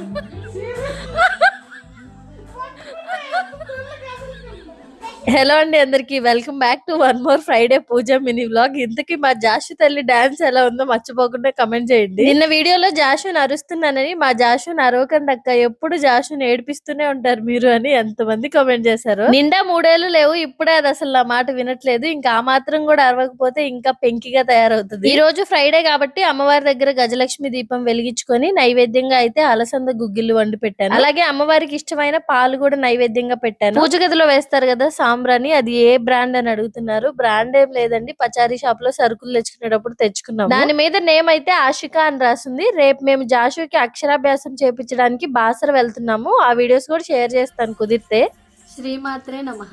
Ha ha ha! Hello అండి అందరికి. Welcome back to one more Friday puja mini vlog ఇంతకీ మా జాషు తల్లి డాన్స్ ఎలా ఉందో మర్చిపోకుండా కమెంట్ చేయండి. నిన్న వీడియోలో జాషు అరుస్తున్నానని మా జాషు అరవకండి అక్క. ఎప్పుడు జాషు ఏడిపిస్తూనే ఉంటారు మీరు అని ఎంతమంది కమెంట్ చేశారు. నిండా మూడేళ్ళు లేవు. ఇప్పుడే అది అసలు నా మాట వినట్లేదు. ఇంకా ఆ మాత్రం కూడా అరవకపోతే ఇంకా పెంకిగా తయారవుతుంది. ఈ రోజు ఫ్రైడే కాబట్టి అమ్మవారి దగ్గర గజలక్ష్మి దీపం వెలిగించుకొని నైవేద్యంగా అయితే అలసంద గుగ్గిళ్ళు వండి పెట్టాను. అలాగే అమ్మవారికి ఇష్టమైన పాలు కూడా నైవేద్యంగా పెట్టాను. పూజ గదిలో వేస్తారు కదా సాంబ్రాని అది ఏ బ్రాండ్ అని అడుగుతున్నారు. బ్రాండ్ ఏం లేదండి. పచారీ షాప్లో సరుకులు తెచ్చుకునేటప్పుడు తెచ్చుకున్నాం దాని మీద నేమ్ అయితే ఆషిక అని రాసింది. రేపు మేము జాషుకి అక్షరాభ్యాసం చేపించడానికి బాసర వెళ్తున్నాము. ఆ వీడియోస్ కూడా షేర్ చేస్తాను కుదిరితే. శ్రీమాత్రే నమః.